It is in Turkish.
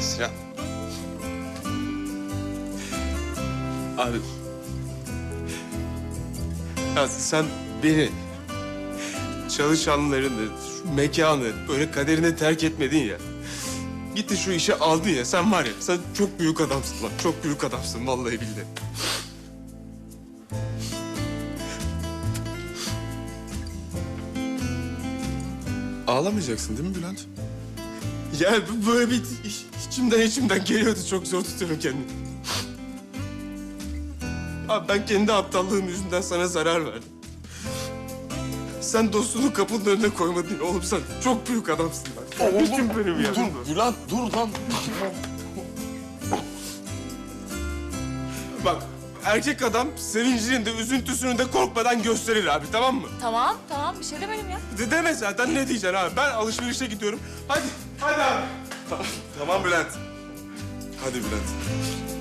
Sinan. Abi. Ya sen beni, çalışanlarını, şu mekanı böyle kaderine terk etmedin ya. Gitti şu işe aldın ya. Sen var ya, sen çok büyük adamsın lan. Çok büyük adamsın vallahi billahi. Ağlamayacaksın değil mi Bülent? Ya böyle bir iç- içimden içimden geliyordu. Çok zor tutuyorum kendimi. Abi ben kendi aptallığım yüzünden sana zarar verdim. Sen dostunu kapının önüne koymadın ya oğlum sen çok büyük adamsın lan. Kardeşim benim ya. Dur Bülent dur lan. Bak erkek adam sevincinin de üzüntüsünü de korkmadan gösterir abi tamam mı? Tamam tamam bir şey demedim ya. De deme zaten ne diyeceksin abi? Ben alışverişe gidiyorum. Hadi, hadi abi. Tamam Bülent. Hadi Bülent.